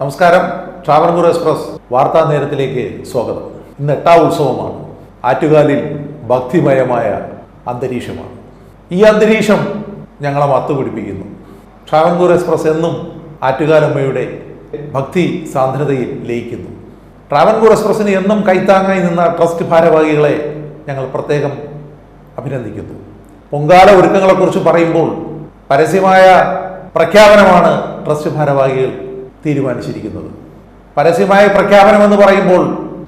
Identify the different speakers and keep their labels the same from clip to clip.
Speaker 1: നമസ്കാരം. ട്രാവൻകൂർ എക്സ്പ്രസ്. വാർത്താ നേരത്തിലേക്ക് സ്വാഗതം. ഇന്ന് എട്ടാം ഉത്സവമാണ്. ആറ്റുകാലിൽ ഭക്തിമയമായ അന്തരീക്ഷമാണ്. ഈ അന്തരീക്ഷം ഞങ്ങളെ മത്തുപിടിപ്പിക്കുന്നു ട്രാവൻകൂർ എക്സ്പ്രസ് എന്നും ആറ്റുകാലമ്മയുടെ ഭക്തി സാന്ദ്രതയിൽ ലയിക്കുന്നു. ട്രാവൻകൂർ എക്സ്പ്രസ്സിന് എന്നും കൈത്താങ്ങായി നിന്ന ട്രസ്റ്റ് ഭാരവാഹികളെ ഞങ്ങൾ പ്രത്യേകം അഭിനന്ദിക്കുന്നു. പൊങ്കാല ഒരുക്കങ്ങളെക്കുറിച്ച് പറയുമ്പോൾ പരസ്യമായ പ്രഖ്യാപനമാണ് ട്രസ്റ്റ് ഭാരവാഹികൾ തീരുമാനിച്ചിരിക്കുന്നത്. പരസ്യമായ പ്രഖ്യാപനം എന്ന് പറയുമ്പോൾ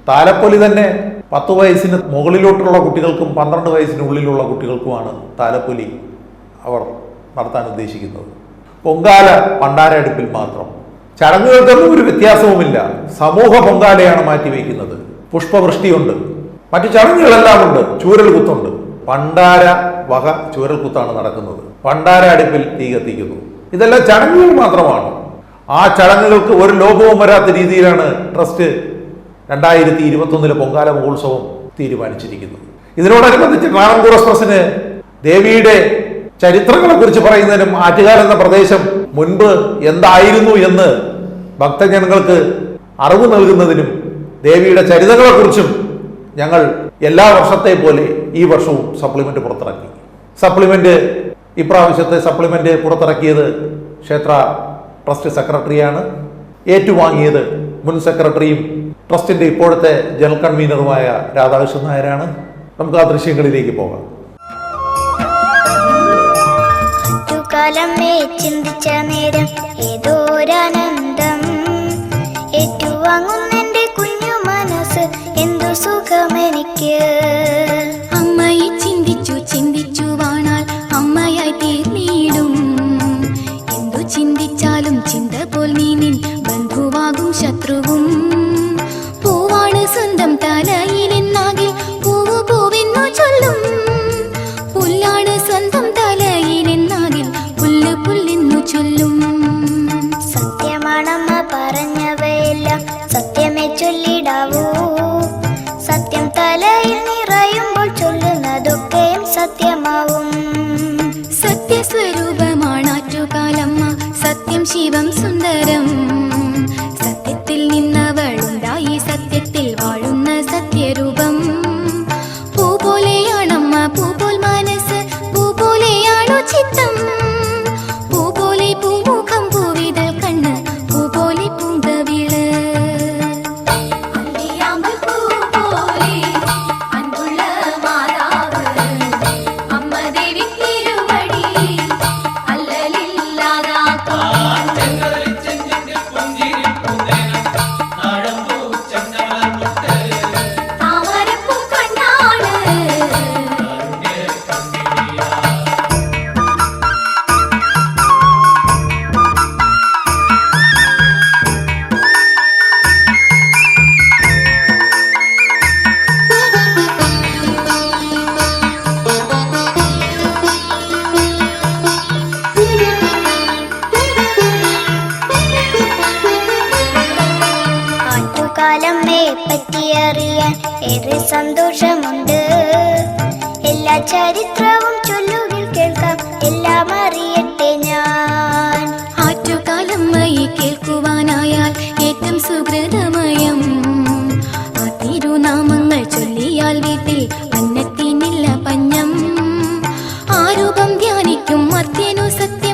Speaker 1: താലപ്പൊലി തന്നെ പത്ത് വയസ്സിന് മുകളിലോട്ടുള്ള കുട്ടികൾക്കും പന്ത്രണ്ട് വയസ്സിന് ഉള്ളിലുള്ള കുട്ടികൾക്കുമാണ് താലപ്പൊലി അവർ നടത്താൻ ഉദ്ദേശിക്കുന്നത്. പൊങ്കാല പണ്ടാരടുപ്പിൽ മാത്രം. ചടങ്ങുകൾക്കൊന്നും ഒരു വ്യത്യാസവുമില്ല. സമൂഹ പൊങ്കാലയാണ് മാറ്റിവെക്കുന്നത്. പുഷ്പവൃഷ്ടിയുണ്ട്. മറ്റു ചടങ്ങുകളെല്ലാം ഉണ്ട്. ചൂരൽ കുത്തുണ്ട് പണ്ടാര വക ചൂരൽ കുത്താണ് നടക്കുന്നത്. പണ്ടാര അടുപ്പിൽ തീ കത്തിക്കുന്നു. ഇതെല്ലാം ചടങ്ങുകൾ മാത്രമാണ്. ആ ചടങ്ങുകൾക്ക് ഒരു ലോകവും വരാത്ത രീതിയിലാണ് ട്രസ്റ്റ് രണ്ടായിരത്തി ഇരുപത്തൊന്നിലെ പൊങ്കാല മഹോത്സവം തീരുമാനിച്ചിരിക്കുന്നത്. ഇതിനോടനുബന്ധിച്ച് ട്രാവൻകൂർ എക്സ്പ്രസിന് ദേവിയുടെ ചരിത്രങ്ങളെ കുറിച്ച് പറയുന്നതിനും ആറ്റുകാൽ എന്ന പ്രദേശം മുൻപ് എന്തായിരുന്നു എന്ന് ഭക്തജനങ്ങൾക്ക് അറിവ് നൽകുന്നതിനും ദേവിയുടെ ചരിതങ്ങളെക്കുറിച്ചും ഞങ്ങൾ എല്ലാ വർഷത്തെ പോലെ ഈ വർഷവും സപ്ലിമെന്റ് പുറത്തിറക്കി. സപ്ലിമെന്റ് ഇപ്രാവശ്യത്തെ സപ്ലിമെന്റ് പുറത്തിറക്കിയത് ക്ഷേത്ര ട്രസ്റ്റ് സെക്രട്ടറിയാണ് ഏറ്റുവാങ്ങിയത് മുൻ സെക്രട്ടറിയും ട്രസ്റ്റിന്റെ ഇപ്പോഴത്തെ ജനറൽ കൺവീനറുമായ രാധാകൃഷ്ണൻ നായരാണ്. നമുക്ക് ആ ദൃശ്യങ്ങളിലേക്ക് പോകാം.
Speaker 2: ചിന്തിച്ച നേരം ഏതോരാനന്ദം തലയിൽ നിറയുമ്പോൾ ചൊല്ലുന്നതൊക്കെയും സത്യമാവും.
Speaker 3: സത്യസ്വരൂപമാണാറ്റുകാലമ്മ സത്യം ശിവം സുന്ദരം. സത്യത്തിൽ നിന്നവളുണ്ടായി സത്യത്തിൽ വാഴുന്ന സത്യരൂപം. പൂ പോലെയാണമ്മ പൂ പോൽ മനസ്സ് പൂ പോലെയാണോ ചിത്തം. പറ്റി അറിയാൻ ഏറെ സന്തോഷമുണ്ട്. എല്ലാ ചരിത്രവും ചൊല്ലുകൾ കേൾക്കാം. എല്ലാം അറിയട്ടെ ഞാൻ. ആറ്റുകാലമ്മയെ കേൾക്കുവാനായാൽ ഏറ്റം
Speaker 2: സുഹൃതമയം. ആ തിരുനാമങ്ങൾ ചൊല്ലിയാൽ വീട്ടിൽ പന്നത്തിനില്ല പഞ്ഞം. ആരൂപം ധ്യാനിക്കും മത്യനു സത്യം.